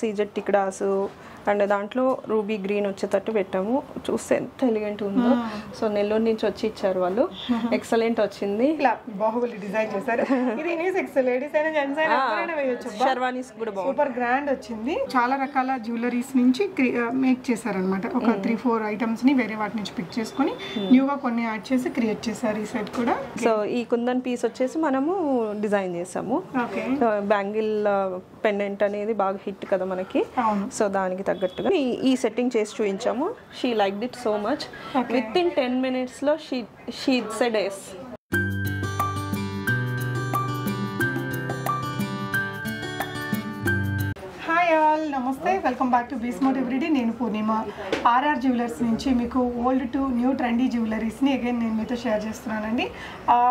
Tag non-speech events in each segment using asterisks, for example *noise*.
CZ టికడాసు and దాంట్లో ruby green వచ్చేటట్టు పెట్టాము. చూస్తే ఎంత ఎలిగెంట్ ఉందో. సో నెల్లూరు నుంచి వచ్చి ఇచ్చారు వాళ్ళు. *laughs* ఎక్సలెంట్ వచ్చింది. ఇలా బాహుబలి డిజైన్ చేశారు. ఇది యూనిసెక్స్ లేడీస్ అయినా జెంట్స్ అయినా ఎవరైనా వేయొచ్చు. షర్వానీస్ కూడా బాగుంది సూపర్ గ్రాండ్ వచ్చింది. చాలా రకాల జ్యువెలరీస్ నుంచి మేక్ చేశారనమాట ఒక త్రీ ఫోర్ ఐటమ్స్ని వేరే వాటి నుంచి పిక్ చేసుకొని న్యూగా కొన్ని యాడ్ చేసి క్రియేట్ చేశారు ఈ సెట్ కూడా. సో ఈ కుందన్ పీస్ వచ్చేసి మనము డిజైన్ చేసాము ఓకే బ్యాంగిల్ పెండెంట్ అనేది బాగా హిట్ కదా మనకి. సో దానికి తగ్గట్టుగా ఈ సెట్టింగ్ చేసి చూపించాము. She like it so much with in ten మినిట్స్లో she she said yes all నమస్తే. వెల్కమ్ బ్యాక్ టు బీస్మోట్ ఎవ్రీడే నేను పూర్ణిమ. ఆర్ఆర్ జ్యువెలర్స్ నుంచి మీకు ఓల్డ్ టు న్యూ ట్రెండీ జ్యువెలరీస్ని అగైన్ నేను మీతో షేర్ చేస్తున్నానండి.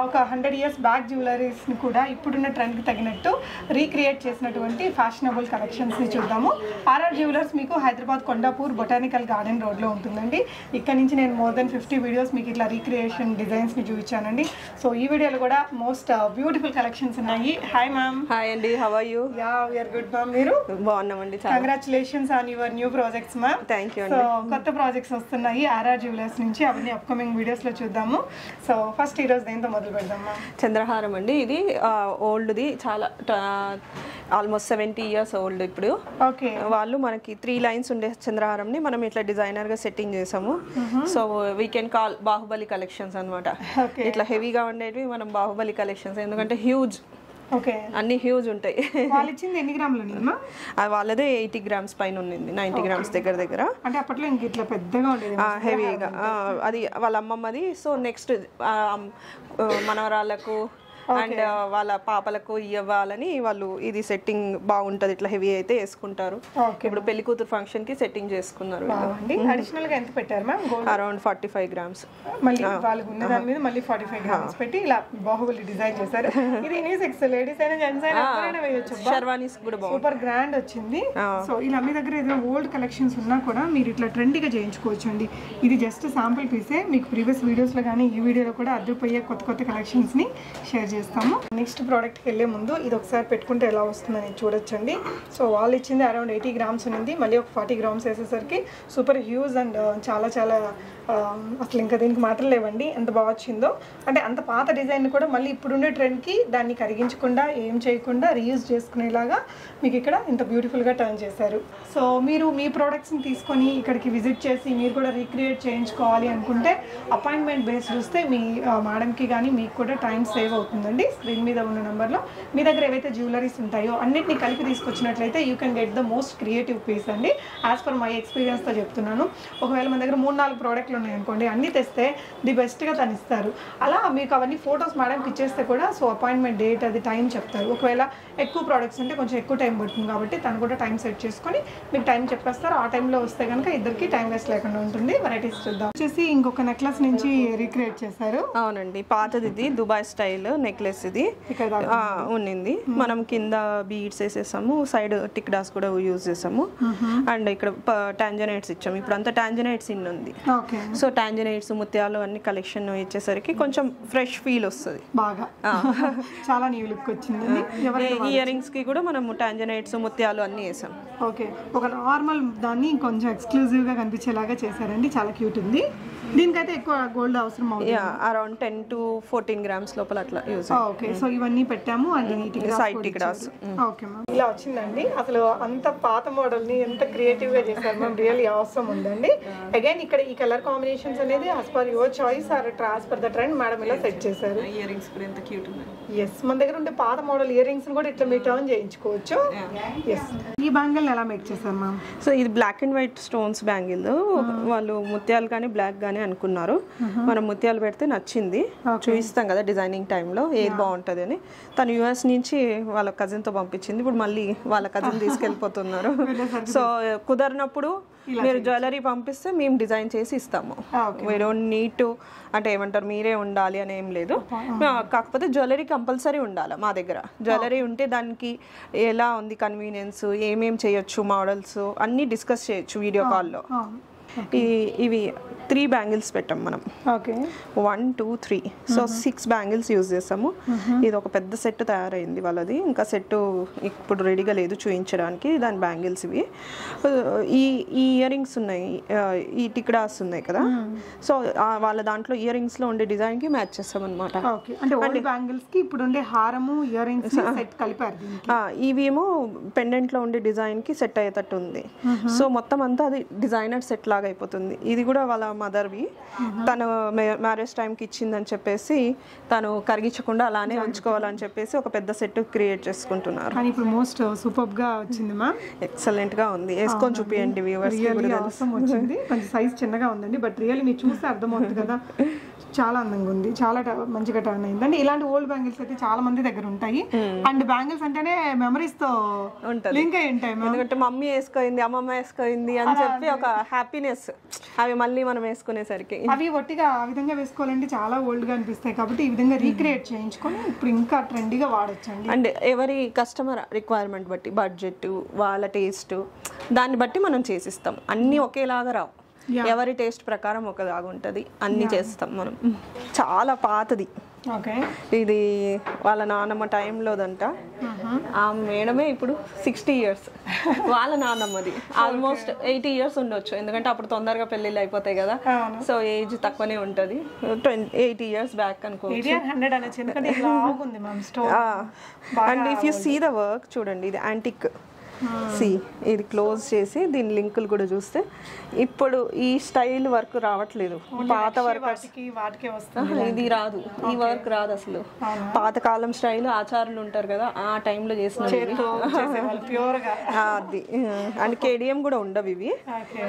ఒక హండ్రెడ్ ఇయర్స్ బ్యాక్ జ్యువెలరీస్ని కూడా ఇప్పుడున్న ట్రెండ్కి తగినట్టు రీక్రియేట్ చేసినటువంటి ఫ్యాషనబుల్ కలెక్షన్స్ని చూద్దాము. ఆర్ఆర్ జ్యువెలర్స్ మీకు హైదరాబాద్ కొండాపూర్ బొటానికల్ గార్డెన్ రోడ్లో ఉంటుందండి. ఇక్కడ నుంచి నేను మోర్ దెన్ ఫిఫ్టీ వీడియోస్ మీకు ఇట్లా రీక్రియేషన్ డిజైన్స్ని చూపించానండి. సో ఈ వీడియోలో కూడా మోస్ట్ బ్యూటిఫుల్ కలెక్షన్స్ ఉన్నాయి. హాయ్ మ్యామ్ హాయ్ అండి. How are you ya we're good ma'am మీరు? బాగున్నామండి. Congratulations on your new projects ma'am thank you so కొత్త ప్రాజెక్ట్స్ వస్తున్నాయి. ఆర్ఆర్ జ్యువెలర్స్ నుంచి అవన్నీ అప్కమింగ్ వీడియోస్లో చూద్దాము. సో ఫస్ట్ ఈ రోజు దేంతో మొదలు పెడదాం చంద్రహారం అండి. ఇది ఓల్డ్ది చాలా ఆల్మోస్ట్ సెవెంటీ ఇయర్స్ ఓల్డ్ ఇప్పుడు. ఓకే వాళ్ళు మనకి త్రీ లైన్స్ ఉండే చంద్రహారంని మనం ఇట్లా డిజైనర్గా సెట్టింగ్ చేసాము. So we can call Baahubali collections అన్నమాట. ఓకే ఇట్లా హెవీగా ఉండేవి మనం బాహుబలి కలెక్షన్స్ ఎందుకంటే హ్యూజ్ ఓకే. అన్ని హ్యూజ్ ఉంటాయి. వాళ్ళు ఇచ్చింది ఎన్ని గ్రాములు వాళ్ళదే ఎయిటీ గ్రామ్స్ పైన ఉంది నైంటీ గ్రామ్స్ దగ్గర దగ్గర. అంటే అప్పట్లో ఇంక ఇట్లా పెద్దగా ఉండేది. హెవీగా అది వాళ్ళ అమ్మమ్మది. సో నెక్స్ట్ మనవరాళ్ళకు అండ్ వాళ్ళ పాపలకు ఇవ్వాలని వాళ్ళు ఇది సెట్టింగ్ బాగుంటది ఇట్లా హెవీ అయితే వేసుకుంటారు. ఇప్పుడు పెళ్ళి కూతురు ఫంక్షన్కి సెట్టింగ్ చేసుకున్నారు అండి అడిషనల్గా ఎంత పెట్టారు ma'am? Around forty five grams మళ్ళీ వాళ్ళకి ఉన్న దాని మీద మళ్ళీ ఫార్టీ ఫైవ్ గ్రామ్స్ పెట్టి ఇలా బాహుబలి డిజైన్ చేశారు. *laughs* ఇది యూనిసెక్స్ లేడీస్ అయినా జెంట్స్ అయినా వేయొచ్చు షర్వానీస్ కూడా సూపర్ గ్రాండ్ వచ్చింది. సో ఇలా మీ దగ్గర ఏదైనా ఓల్డ్ కలెక్షన్స్ ఉన్నా కూడా మీరు ఇట్లా ట్రెండీగా చేయించుకోవచ్చు అండి ఇది జస్ట్ శాంపుల్ పీసే మీకు ప్రీవియస్ వీడియోస్లో కానీ ఈ వీడియోలో కూడా అద్దరిపోయే కొత్త కొత్త కలెక్షన్స్ని షేర్ చేస్తాము. నెక్స్ట్ ప్రోడక్ట్కి వెళ్ళే ముందు ఇది ఒకసారి పెట్టుకుంటే ఎలా వస్తుందని చూడొచ్చండి. సో వాళ్ళు ఇచ్చింది అరౌండ్ ఎయిటీ గ్రామ్స్ ఉంది. మళ్ళీ ఒక ఫార్టీ గ్రామ్స్ వేసేసరికి సూపర్ హ్యూజ్ అండ్ చాలా చాలా అసలు ఇంకా దీనికి మాటలు లేవండి. ఎంత బాగా వచ్చిందో. అంటే అంత పాత డిజైన్ కూడా మళ్ళీ ఇప్పుడుండే ట్రెండ్కి దాన్ని కరిగించకుండా ఏం చేయకుండా రీయూజ్ చేసుకునేలాగా మీకు ఇక్కడ ఇంత బ్యూటిఫుల్గా టర్న్ చేశారు. సో మీరు మీ ప్రోడక్ట్స్ని తీసుకొని ఇక్కడికి విజిట్ చేసి మీరు కూడా రీక్రియేట్ చేయించుకోవాలి అనుకుంటే అపాయింట్మెంట్ బేస్ చూస్తే మీ మేడంకి కానీ మీకు కూడా టైం సేవ్ అవుతుందండి. స్క్రీన్ మీద ఉన్న నెంబర్లో. మీ దగ్గర ఏవైతే జ్యువెలరీస్ ఉంటాయో అన్నింటినీ కలిపి తీసుకొచ్చినట్లయితే you can get the most creative piece అండి. యాజ్ పర్ మై ఎక్స్పీరియన్స్తో చెప్తున్నాను. ఒకవేళ మన దగ్గర మూడు నాలుగు ప్రోడక్ట్లు ఉన్నాయనుకోండి అన్నీ తెస్తే ది బెస్ట్గా తను ఇస్తారు. అలా మీకు అవన్నీ ఫొటోస్ మేడంకి ఇచ్చేస్తే కూడా సో అపాయింట్మెంట్ డేట్ అది టైం చెప్తారు. ఒకవేళ ఎక్కువ ప్రోడక్ట్స్ అంటే కొంచెం ఎక్కువ టైం పడుతుంది కాబట్టి తను కూడా టైం సెట్ చేసుకొని మీకు టైం చెప్పేస్తారు. ఆ టైంలో వస్తే కనుక ఇద్దరికి టైం వేస్ట్ లేకుండా ఉంటుంది. వెరైటీస్ చూద్దాం. వచ్చేసి ఇంకొక నెక్లెస్ నుంచి రీక్రియేట్ చేశారు. అవునండి పాతది ఇది దుబాయ్ స్టైల్ నెక్లెస్ ఇది. ఉన్నింది. మనం కింద బీడ్స్ వేసేసాము సైడ్ టిక్డాస్ కూడా యూజ్ చేసాము. అండ్ ఇక్కడ టాంజనైట్స్ ఇచ్చాము. ఇప్పుడు అంతా టాంజనైట్స్ ఇన్ ఉంది ఓకే సో టాంజనైట్స్ ముత్యాలు అన్ని కలెక్షన్ ఇచ్చేసరికి కొంచెం ఫ్రెష్ ఫీల్ వస్తుంది. బాగా. *laughs* చాలా న్యూ లుక్ వచ్చింది. ఇయర్ రింగ్స్కి కూడా మనం టాంజనైట్స్ ముత్యాలు అన్ని వేసాం. ఓకే. ఒక నార్మల్ దాన్ని కొంచెం ఎక్స్క్లూజివ్గా కనిపించేలాగా చేశారండి. చాలా క్యూట్ ఉంది. దీనికైతే ఎక్కువ గోల్డ్ అవసరం అవుతుంది. Around ten to fourteen grams లోపల అట్లా యూజ్ ఓకే. సో ఇవన్నీ పెట్టాము. అండ్ నీట్ సైడ్ టిక్డాస్ ఓకే మ్యామ్. ఇలా వచ్చిందండి. అసలు అంత పాత మోడల్ని ఎంత క్రియేటివ్గా చేశారు మ్యామ్. రియల్లీ అవసరం ఉందండి. అగైన్ ఇక్కడ ఈ కలర్ కాంబినేషన్స్ అనేది as per your choice or trans per the trend madam ఇలా సెట్ చేశారు. ఇయర్ రింగ్స్ కూడా ఎంత క్యూట్ ఉన్నాయి. ఎస్ మన దగ్గర ఉండే పాత మోడల్ ఇయర్ రింగ్స్ కూడా ఇట్లా మీరు టర్న్ చేయించుకోవచ్చు. ఎస్ ఈ బ్యాంగిల్ ఎలా మేక్ చేశారు మ్యామ్ సో ఇది black and white stones bangle వాళ్ళు ముత్యాలు కానీ బ్లాక్ కానీ అనుకున్నారు. మనం ముత్యాలు పెడితే నచ్చింది. చూపిస్తాం కదా డిజైనింగ్ టైంలో ఏది బాగుంటుంది అని. తను యుఎస్ నుంచి వాళ్ళ cousin తో పంపించింది. ఇప్పుడు మళ్ళీ వాళ్ళ కజిన్ *laughs* తీసుకెళ్ళిపోతున్నారు. సో కుదరినప్పుడు మీరు జ్యువెలరీ పంపిస్తే మేము డిజైన్ చేసి ఇస్తాము. వీ డోంట్ నీడ్ టు అంటే ఏమంటారు మీరే ఉండాలి అని ఏం లేదు. కాకపోతే జ్యువెలరీ కంపల్సరీ ఉండాలి మా దగ్గర. జ్యువెలరీ ఉంటే దానికి ఎలా ఉంది కన్వీనియన్స్ ఏమేం చేయొచ్చు మోడల్స్ అన్నీ డిస్కస్ చేయొచ్చు వీడియో కాల్లో ఇవి త్రీ బ్యాంగిల్స్ పెట్టాం మనం. Okay. One two three. So six bangles use చేసాము. ఇది ఒక పెద్ద సెట్ తయారైంది వాళ్ళది. ఇంకా సెట్ ఇప్పుడు రెడీగా లేదు చూపించడానికి దాని బ్యాంగిల్స్ ఇవి. ఈ ఈ ఇయర్ రింగ్స్ ఉన్నాయి ఈ టిక్డాస్ ఉన్నాయి కదా. సో వాళ్ళ దాంట్లో ఇయర్ రింగ్స్లో ఉండే డిజైన్కి మ్యాచ్ చేస్తాం అంటే బ్యాంగిల్స్కి ఇప్పుడు ఉండే హారము ఇయర్ రింగ్స్ సెట్ కలిపారు ఇవేమో పెండెంట్లో ఉండే డిజైన్కి సెట్ అయ్యేటట్టు ఉంది. సో మొత్తం అంతా అది డిజైనర్ సెట్ లాగా అయిపోతుంది. ఇది కూడా వాళ్ళ మదర్వి. తను మ్యారేజ్ టైంకి ఇచ్చిందని చెప్పేసి తను కరిగించకుండా అలానే ఉంచుకోవాలని చెప్పేసి ఒక పెద్ద సెట్ క్రియేట్ చేసుకుంటున్నారు. కానీ ఇప్పుడు మోస్ట్ సూపర్గా వచ్చింది మా. ఎక్సలెంట్గా ఉంది. వేసుకొని చూపియండి వ్యూవర్స్ వచ్చింది. కొంచెం సైజ్ చిన్నగా ఉందండి బట్ రియల్లీ మీరు చూస్తే అర్థమవుతుంది కదా. *laughs* చాలా అందంగా ఉంది. చాలా మంచిగా టర్న్ అయింది అంటే ఇలాంటి ఓల్డ్ బ్యాంగిల్స్ అయితే చాలా మంది దగ్గర ఉంటాయి. అండ్ బ్యాంగిల్స్ అంటేనే మెమరీస్తో ఉంటది. లింక్ అయి ఉంటాయి ఎందుకంటే మమ్మీ వేసుకోయింది అమ్మమ్మ వేసుకోయింది అని చెప్పి ఒక హ్యాపీనెస్ అవి మళ్ళీ మనం వేసుకునేసరికి. అవి ఒట్టిగా ఆ విధంగా వేసుకోవాలంటే చాలా ఓల్డ్గా అనిపిస్తాయి కాబట్టి ఈ విధంగా రీక్రియేట్ చేయించుకొని ఇప్పుడు ఇంకా ట్రెండీగా వాడొచ్చండి. అండ్ ఎవరి కస్టమర్ రిక్వైర్మెంట్ బట్టి బడ్జెట్ వాళ్ళ టేస్ట్ దాన్ని బట్టి మనం చేసిస్తాం. అన్నీ ఒకేలాగా రావు. ఎవరి టేస్ట్ ప్రకారం ఒకలాగా ఉంటుంది. అన్నీ చేస్తాం మనం. చాలా పాతది. ఓకే ఇది వాళ్ళ నాన్నమ్మ టైంలోదంట. ఆ మేడమే ఇప్పుడు సిక్స్టీ ఇయర్స్ *laughs* వాళ్ళ నాన్నమ్మది ఆల్మోస్ట్ ఎయిటీ ఇయర్స్ ఉండొచ్చు. ఎందుకంటే అప్పుడు తొందరగా పెళ్ళిళ్ళు అయిపోతాయి కదా. సో ఏజ్ తక్కువనే ఉంటుంది. ట్వంటీ ఎయిటీ ఇయర్స్ బ్యాక్ అనుకో ఎయిటీ హండ్రెడ్ అనొచ్చు ఎందుకంటే ఇలా ఉంది ma'am store and if you see the work చూడండి ఇది యాంటిక్ సి ఇది క్లోజ్ చేసి దీని లింకులు కూడా చూస్తే. ఇప్పుడు ఈ స్టైల్ వర్క్ రావట్లేదు. పాత వర్క్ వాటికి ఇది రాదు. ఈ వర్క్ రాదు అసలు. పాతకాలం స్టైల్ ఆచారులు ఉంటారు కదా ఆ టైంలో చేసిన *laughs* అది. అండ్ కేడిఎం కూడా ఉండవు ఇవి.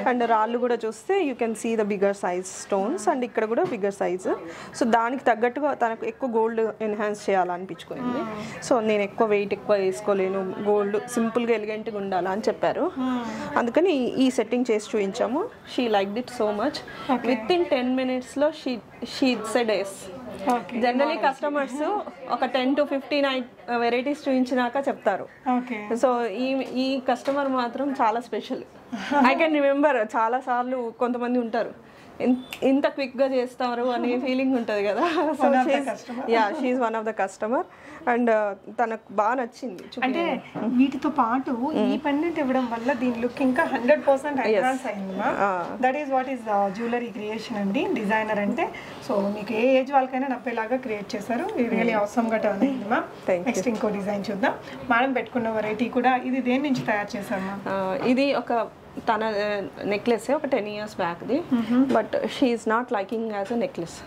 అండ్ రాళ్ళు కూడా చూస్తే you can see the bigger size stones and ఇక్కడ కూడా బిగ్గర్ సైజ్ సో దానికి తగ్గట్టుగా తనకు ఎక్కువ గోల్డ్ ఎన్హాన్స్ చేయాలనిపించుకుంది సో నేను ఎక్కువ వెయిట్ ఎక్కువ వేసుకోలేను. గోల్డ్ సింపుల్గా ఎలిగెంట్గా ఉండాలా అని చెప్పారు. అందుకని ఈ- సెట్టింగ్ చేసి చూపించాము. She like it so much with in ten మినిట్స్లో she she said yes generally customers ఒక టెన్ టు ఫిఫ్టీన్ వెరైటీస్ చూపించినాక చెప్తారు. సో ఈ ఈ కస్టమర్ మాత్రం చాలా స్పెషల్ ఐ కెన్ రిమెంబర్ చాలా సార్లు కొంతమంది ఉంటారు. ఇంత క్విక్గా చేస్తారు అనే *laughs* ఫీలింగ్ ఉంటది కదా. So ya she's one of the customer and తనకు బాగా నచ్చింది అంటే వీటితో పాటు ఈ పెండెంట్ ఇవ్వడం వల్ల దీని లుక్ ఇంకా హండ్రెడ్ పర్సెంట్ అడ్వాన్స్ అయింది that is what is jewellery creation అండి డిజైనర్ అంటే. సో మీకు ఏ ఏజ్ వాళ్ళకైనా నప్పేలాగా క్రియేట్ చేశారు. రియలీ అవసరం గా టర్న్ అయింది నెక్స్ట్ ఇంకో డిజైన్ చూద్దాం. మేడం పెట్టుకున్న వెరైటీ కూడా ఇది దేని నుంచి తయారు చేశారు ఆ, ఇది ఒక తన నెక్లెస్ ఒక ten years బ్యాక్ది but she's not liking as a necklace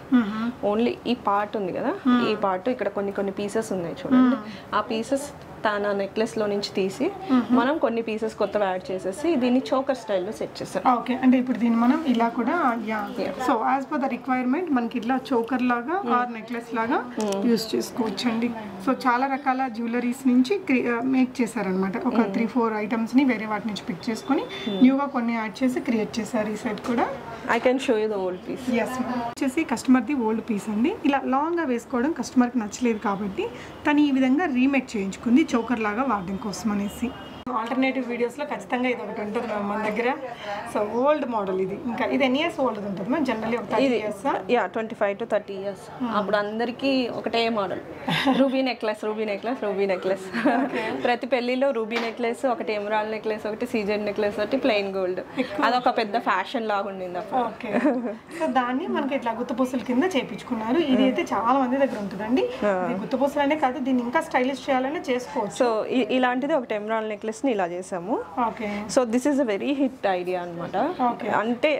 only ఈ పార్ట్ ఉంది కదా? ఈ పార్ట్ ఇక్కడ కొన్ని కొన్ని పీసెస్ ఉన్నాయి చూడండి. ఆ పీసెస్ తన నెక్లెస్లో నుంచి తీసి మనం కొన్ని పీసెస్ కొత్తగా యాడ్ చేసేసి దీన్ని చోకర్ స్టైల్లో సెట్ చేసాం ఓకే. అంటే ఇప్పుడు దీన్ని మనం ఇలా కూడా so as per the requirement మనకి ఇట్లా చోకర్ లాగా ఆర్ నెక్లెస్ లాగా యూస్ చేసుకోవచ్చు అండి సో చాలా రకాల జ్యువెలరీస్ నుంచి మేక్ చేశారనమాట ఒక త్రీ ఫోర్ ఐటమ్స్ని వేరే వాటి నుంచి పిక్ చేసుకొని న్యూగా కొన్ని యాడ్ చేసి క్రియేట్ చేశారు ఈ సెట్ కూడా. I can show you the old piece yes వచ్చేసి కస్టమర్ది ఓల్డ్ పీస్ అండి. ఇలా లాంగ్గా వేసుకోవడం కస్టమర్కి నచ్చలేదు కాబట్టి తను ఈ విధంగా రీమేక్ చేయించుకుంది చోకర్ లాగా వాడడం కోసం అనేసి. ఆల్టర్నేటివ్ వీడియోస్లో ఖచ్చితంగా ఇది ఒకటి ఉంటుంది మ్యామ్ మన దగ్గర. సో ఓల్డ్ మోడల్ ఇది. ఇంకా ఇది ఎన్ని ఇయర్స్ ఓల్డ్ ఉంటుంది మ్యామ్ జనరల్లీ ఒక thirty years ya twenty five to thirty years అప్పుడు అందరికీ ఒకటే model ruby necklace ruby necklace ruby necklace ప్రతి పెళ్ళిలో రూబీ నెక్లెస్ ఒకటి ఎమరాల్ నెక్లెస్ ఒకటి సీజన్ నెక్లెస్ ఒకటి ప్లెయిన్ గోల్డ్ అదొక పెద్ద ఫ్యాషన్ లాగా ఉండింది అప్పుడు. ఓకే సో దాన్ని మనకి ఇట్లా గుత్తపూసల కింద చేపించుకున్నారు. ఇది అయితే చాలా మంది దగ్గర ఉంటుందండి. ఇది గుత్తపూసలనే కాదు దీన్ని ఇంకా స్టైలిష్ చేయాలనే చేసుకోవచ్చు. సో ఇలాంటిది ఒకటి ఎమరాల్ నెక్లెస్ ని ఇలా చేసాము. Okay. So this is a very hit idea అనమాట అంటే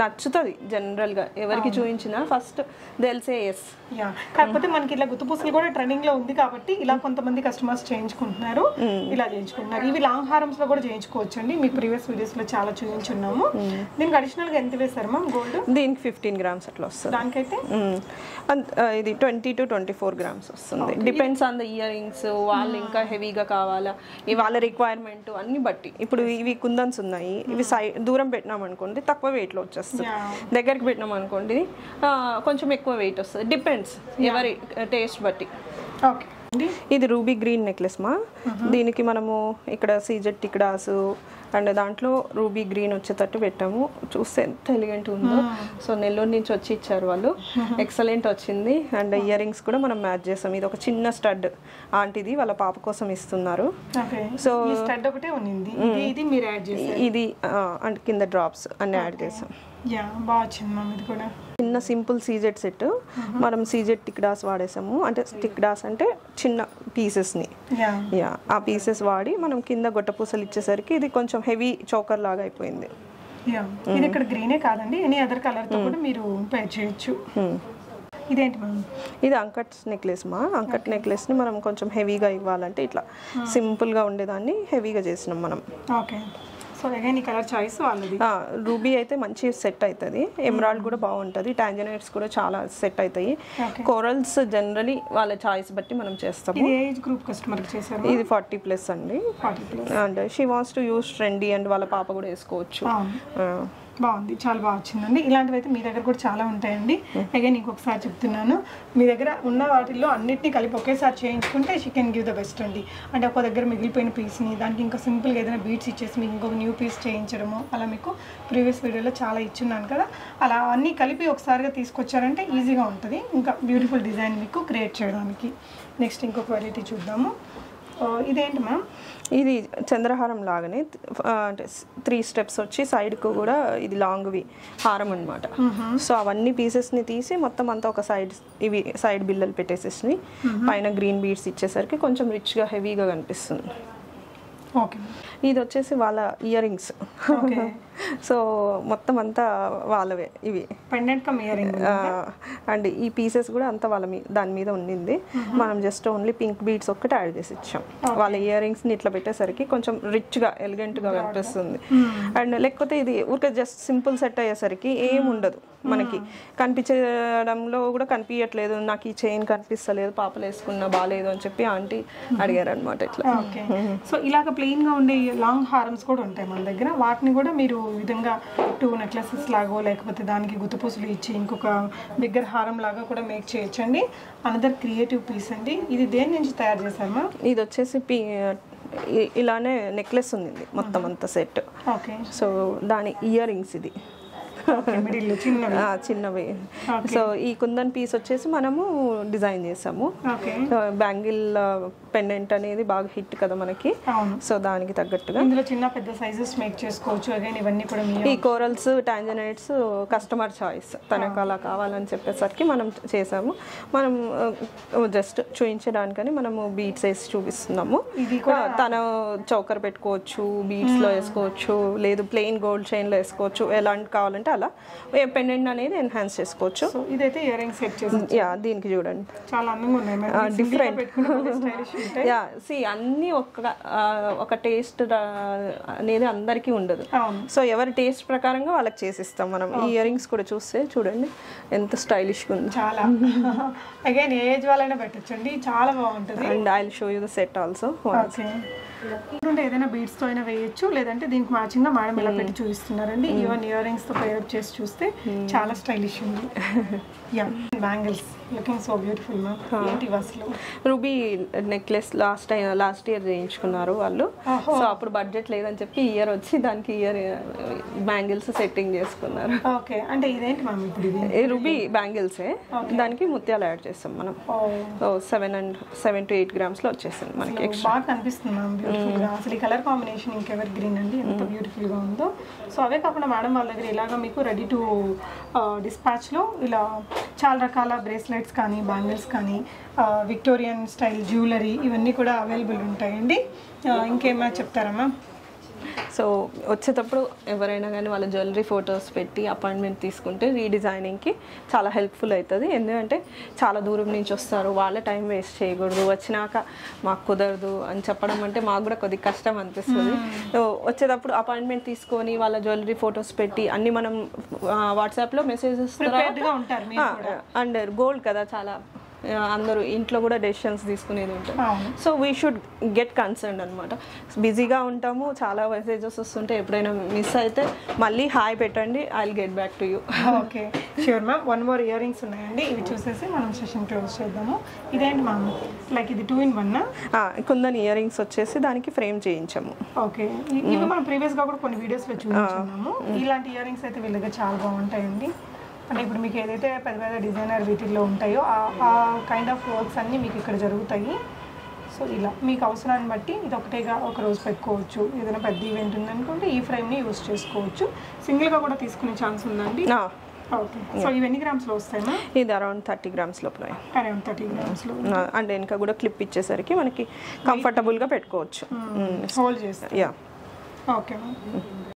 నచ్చుతుంది జనరల్గా ఎవరికి చూపించినా ఫస్ట్ తెలిసే ఎస్ యా. కాకపోతే మనకి ఇట్లా గుత్తుపూసలు కూడా ట్రెండింగ్లో ఉంది కాబట్టి ఇలా కొంతమంది కస్టమర్స్ చేయించుకుంటున్నారు. ఇలా చేయించుకుంటున్నారు. ఇవి లాంగ్ హారమ్స్లో కూడా చేయించుకోవచ్చు అండి మీకు ప్రీవియస్ వీడియోస్లో చాలా చూపించున్నాము. దీనికి అడిషనల్గా ఎంత వేశారు మ్యామ్ గోల్డ్ దీనికి ఫిఫ్టీన్ గ్రామ్స్ అట్లా వస్తుంది. దానికైతే? ఇది twenty to twenty four grams వస్తుంది depends on the ear rings వాళ్ళు ఇంకా హెవీగా కావాలా? వాళ్ళ రిక్వైర్మెంట్ అన్ని బట్టి. ఇప్పుడు ఇవి కుందన్స్ ఉన్నాయి ఇవి సై దూరం పెట్టినాం అనుకోండి తక్కువ weight లో వచ్చేస్తుంది. దగ్గరికి పెట్టినాం అనుకోండి కొంచెం ఎక్కువ వెయిట్ వస్తుంది. డిపెండ్స్ ఎవరి టేస్ట్ బట్టి. ఓకే ఇది రూబీ గ్రీన్ నెక్లెస్ మా. దీనికి మనము ఇక్కడ సీజెట్ టిక్డాస్ అండ్ దాంట్లో రూబీ గ్రీన్ వచ్చేటట్టు పెట్టాము. చూస్తే ఎంత ఎలిగెంట్ ఉందో. సో నెల్లూరు నుంచి వచ్చి ఇచ్చారు వాళ్ళు. *laughs* ఎక్సలెంట్ వచ్చింది. అండ్ ఇయర్ రింగ్స్ కూడా మనం మ్యాచ్ చేసాం. ఇది ఒక చిన్న స్టడ్ ఆంటీది వాళ్ళ పాప కోసం ఇస్తున్నారు. సో స్టడ్ ఒకటే ఉన్నింది. ఇది మీరు యాడ్ ఇది అండ్ కింద డ్రాప్స్ అన్ని యాడ్ చేసాం. యా బాగా వచ్చింది మ్యామ్ ఇది కూడా. చిన్న సింపుల్ సీజెడ్ సెట్ మనం సీజెడ్ టిక్డాస్ వాడేసాము. అంటే టిక్డాస్ అంటే చిన్న పీసెస్ని యా యా ఆ పీసెస్ వాడి మనం కింద గొట్టపూసలు ఇచ్చేసరికి ఇది కొంచెం హెవీ చోకర్ లాగా అయిపోయింది. యా ఇది ఇక్కడ గ్రీనే కాదండి. ఎనీ అదర్ కలర్తో కూడా మీరు పేర్ చేయొచ్చు. Hmm. ఇదేంటి మ్యామ్ ఇది అంకట్ నెక్లెస్ మా. అంకట్ నెక్లెస్ని మనం కొంచెం హెవీగా ఇవ్వాలంటే ఇట్లా సింపుల్గా ఉండేదాన్ని హెవీగా చేసినాం మనం. ఓకే సో అగైన్ ఈ కలర్ చాయిస్ వాళ్ళది. రూబీ అయితే మంచి సెట్ అవుతుంది ఎమరాల్డ్ కూడా బాగుంటుంది. టాంజనైట్స్ కూడా చాలా సెట్ అవుతాయి. కోరల్స్ జనరలీ వాళ్ళ చాయిస్ బట్టి మనం చేస్తాము. ఇది ఏజ్ గ్రూప్ కస్టమర్ చేశారు? ఇది ఫార్టీ ప్లస్ అండి. And she wants to use trendy and వాళ్ళ పాప కూడా వేసుకోవచ్చు. బాగుంది చాలా బాగా వచ్చిందండి. ఇలాంటివి అయితే మీ దగ్గర కూడా చాలా ఉంటాయండి. అగైన్ ఇంకొకసారి చెప్తున్నాను. మీ దగ్గర ఉన్న వాటిల్లో అన్నిటిని కలిపి ఒకేసారి చేయించుకుంటే she can give the best అండి. అంటే ఒక దగ్గర మిగిలిపోయిన పీస్ని దానికి ఇంకా సింపుల్గా ఏదైనా బీట్స్ ఇచ్చేసి మీకు ఇంకొక న్యూ పీస్ చేయించడము అలా మీకు ప్రీవియస్ వీడియోలో చాలా ఇచ్చున్నాను కదా. అలా అన్నీ కలిపి ఒకసారిగా తీసుకొచ్చారంటే ఈజీగా ఉంటుంది. ఇంకా బ్యూటిఫుల్ డిజైన్ మీకు క్రియేట్ చేయడానికి. నెక్స్ట్ ఇంకొక వెరైటీ చూద్దాము. ఇదేంటి మ్యామ్? ఇది చంద్రహారం లాగానే అంటే త్రీ స్టెప్స్ వచ్చి సైడ్కు కూడా ఇది లాంగ్వి హారం అనమాట సో అవన్నీ పీసెస్ని తీసి మొత్తం అంతా ఒక సైడ్ ఇవి సైడ్ బిల్లలు పెట్టేసేసి పైన గ్రీన్ బీడ్స్ ఇచ్చేసరికి కొంచెం రిచ్గా హెవీగా కనిపిస్తుంది. ఓకే ఇది వచ్చేసి వాళ్ళ ఇయర్ రింగ్స్ ఓకే. *laughs* సో మొత్తం అంతా వాళ్ళవే ఇవి. అండ్ ఈ పీసెస్ కూడా అంతా వాళ్ళ మీ దాని మీద ఉండింది. మనం జస్ట్ ఓన్లీ పింక్ బీడ్స్ ఒక్కటి యాడ్ చేసి ఇచ్చాం. వాళ్ళ ఇయర్ రింగ్స్ని ఇట్లా పెట్టేసరికి కొంచెం రిచ్గా ఎలిగెంట్గా కనిపిస్తుంది అండ్ లేకపోతే ఇది ఊరికే జస్ట్ సింపుల్ సెట్ అయ్యేసరికి ఏం ఉండదు మనకి. కనిపించడంలో కూడా కనిపించట్లేదు నాకు ఈ చైన్ కనిపిస్తలేదు పాపలు వేసుకున్నా బాగాలేదు అని చెప్పి ఆంటీ అడిగారు అనమాట ఇట్లా. ఓకే. సో ఇలాగ ప్లెయిన్గా ఉండే లాంగ్ హారమ్స్ కూడా ఉంటాయి మన దగ్గర. వాటిని కూడా మీరు విధంగా టూ నెక్లెసెస్ లాగో లేకపోతే దానికి గుత్తపూసలు ఇచ్చి ఇంకొక బిగ్గర్ హారం లాగా కూడా మేక్ చేయొచ్చండి. అనదర్ క్రియేటివ్ పీస్ అండి. ఇది దేని నుంచి తయారు చేశారమ్మా ఇది వచ్చేసి పి ఇలానే నెక్లెస్ ఉంది మొత్తం అంతా సెట్ ఓకే. సో దాని ఇయర్ రింగ్స్ ఇది. చిన్నవి. సో ఈ కుందన్ పీస్ వచ్చేసి మనము డిజైన్ చేసాము. ఓకే. బ్యాంగిల్ పెండెంట్ అనేది బాగా హిట్ కదా మనకి. సో దానికి తగ్గట్టుగా. ఇందులో చిన్న పెద్ద సైజెస్ మేక్ చేసుకోవచ్చు. అగైన్ ఇవన్నీ కూడా ఈ కోరల్స్ టాంజనైట్స్ కస్టమర్ చాయిస్ తనకు అలా కావాలని చెప్పేసరికి మనం చేసాము. మనం జస్ట్ చూపించడానికని మనము బీట్స్ వేసి చూపిస్తున్నాము. తన చౌకర్ పెట్టుకోవచ్చు బీట్స్లో వేసుకోవచ్చు లేదు ప్లెయిన్ గోల్డ్ చైన్లో వేసుకోవచ్చు. ఎలాంటి కావాలంటే అలా పెండెంట్ అనేది ఎన్హాన్స్ చేసుకోవచ్చు. సో ఇదైతే ఇయర్ రింగ్ సెట్ చేసి యా దీనికి చూడండి. చాలా అందంగా ఉన్నాయి ఉంటాయి. యా సి అన్నీ ఒక ఒక టేస్ట్ అనేది అందరికీ ఉండదు. సో ఎవరి టేస్ట్ ప్రకారంగా వాళ్ళకి చేసిస్తాం మనం. ఈ ఇయర్ రింగ్స్ కూడా చూస్తే చూడండి ఎంత స్టైలిష్గా ఉంది. చాలా. *laughs* అగైన్ ఏజ్ వాళ్ళైనా పెట్టచ్చండి. చాలా బాగుంటుంది. And I show you the set also okay ఉంటే ఏదైనా బీడ్స్తో అయినా వేయొచ్చు లేదంటే దీనికి మ్యాచింగ్గా మేడం ఇలా పెట్టి చూపిస్తున్నారండి. ఈవెన్ ఇయర్ రింగ్స్తో పేరప్ చేసి చూస్తే చాలా స్టైలిష్ ఉంది. Yeah bangles looking so beautiful ma'am అసలు? Ruby necklace last time last year చేయించుకున్నారు వాళ్ళు. సో అప్పుడు బడ్జెట్ లేదని చెప్పి ఇయర్ వచ్చి దానికి ఇయర్ బ్యాంగిల్స్ సెట్టింగ్ చేసుకున్నారు. ఓకే అంటే ఇదేంటి మ్యామ్ ఇప్పుడు రూబీ బ్యాంగిల్సే దానికి ముత్యాలు యాడ్ చేస్తాం మనం. Seven and seven to eight గ్రామ్స్లో వచ్చేసింది మనకి బాగా కనిపిస్తుంది మ్యామ్ బ్యూటిఫుల్గా అసలు ఈ కలర్ కాంబినేషన్ ఇంకెవర్ గ్రీన్ అండి? ఎంత బ్యూటిఫుల్గా ఉందో. సో అవే కాకుండా మేడం వాళ్ళ దగ్గర ఇలాగా మీకు రెడీ టు డిస్పాచ్లో ఇలా చాలా రకాల బ్రేస్లెట్స్ కానీ బ్యాంగిల్స్ కానీ విక్టోరియన్ స్టైల్ జ్యువెలరీ ఇవన్నీ కూడా అవైలబుల్ ఉంటాయండి. ఇంకేమైనా చెప్తారా మ్యామ్ సో వచ్చేటప్పుడు ఎవరైనా కానీ వాళ్ళ జ్యువెలరీ ఫొటోస్ పెట్టి అపాయింట్మెంట్ తీసుకుంటే రీడిజైనింగ్కి చాలా హెల్ప్ఫుల్ అవుతుంది ఎందుకంటే చాలా దూరం నుంచి వస్తారు. వాళ్ళ టైం వేస్ట్ చేయకూడదు. వచ్చినాక మాకు కుదరదు అని చెప్పడం అంటే మాకు కూడా కొద్దిగా కష్టం అనిపిస్తుంది. సో వచ్చేటప్పుడు అపాయింట్మెంట్ తీసుకొని వాళ్ళ జ్యువెలరీ ఫొటోస్ పెట్టి అన్ని మనం వాట్సాప్లో మెసేజెస్ అండ్ గోల్డ్ కదా చాలా. అందరూ ఇంట్లో కూడా డెసిషన్స్ తీసుకునేది ఉంటుంది so we should get concern అనమాట బిజీగా ఉంటాము చాలా మెసేజెస్ వస్తుంటే ఎప్పుడైనా మిస్ అయితే మళ్ళీ హాయ్ పెట్టండి I get back to you okay sure ma'am one more earrings ఉన్నాయండి. ఇవి చూసేసి మనం సెషన్ క్లోజ్ చేద్దాము. ఇదేంటి మ్యామ్ లైక్ ఇది two in one kundan earrings వచ్చేసి దానికి ఫ్రేమ్ చేయించాము. ఓకే ఇవి మనం ప్రీవియస్గా కూడా కొన్ని వీడియోస్లో చూపించున్నాము. ఇలాంటి ఇయర్ రింగ్స్ అయితే వీళ్ళ దగ్గర చాలా బాగుంటాయండి. అంటే ఇప్పుడు మీకు ఏదైతే పెద్ద పెద్ద డిజైనర్ వీటిల్లో ఉంటాయో ఆ- కైండ్ ఆఫ్ వర్క్స్ అన్నీ మీకు ఇక్కడ జరుగుతాయి. సో ఇలా మీకు అవసరాన్ని బట్టి ఇది ఒకటేగా ఒక రోజు పెట్టుకోవచ్చు. ఏదైనా పెద్ద ఈవెంట్ ఉందనుకుంటే ఈ ఫ్రేమ్ని యూస్ చేసుకోవచ్చు. సింగిల్గా కూడా తీసుకునే ఛాన్స్ ఉందండి? ఓకే సో ఇవి ఎన్ని గ్రామ్స్లో వస్తాయమ్మా ఇది అరౌండ్ థర్టీ గ్రామ్స్ లోపల. అరౌండ్ థర్టీ గ్రామ్స్లో అండ్ వెనక కూడా క్లిప్ ఇచ్చేసరికి మనకి కంఫర్టబుల్గా పెట్టుకోవచ్చు. హోల్డ్ చేస్తాం యా ఓకే మ్యామ్